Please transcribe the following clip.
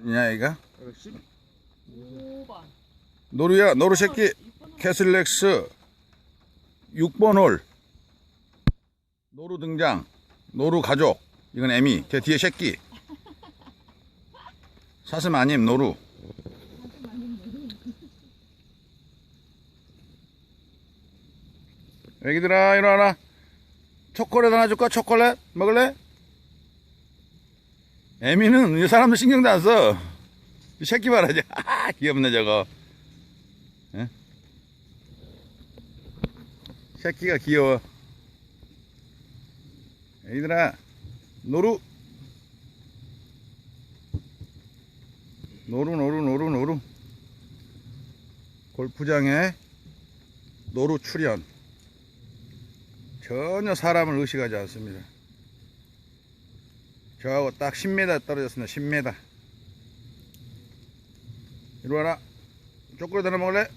번이냐 이가? 5번. 노루야 노루 새끼. 캐슬렉스. 6번 홀. 노루 등장. 노루 가족. 이건 애미. 제 뒤에 새끼. 사슴 아님 노루. 애기들아 일어나라. 초콜릿 하나 줄까? 초콜릿? 먹을래? 애미는 이 사람도 신경도 안 써 이 새끼 저 아, 귀엽네 저거 예? 새끼가 귀여워. 애들아, 노루. 노루, 노루, 노루, 노루. 골프장에 노루 출연. 전혀 사람을 의식하지 않습니다. 저하고 딱 10m 떨어졌습니다. 10m. 이리 와라. 초콜릿 하나 먹을래?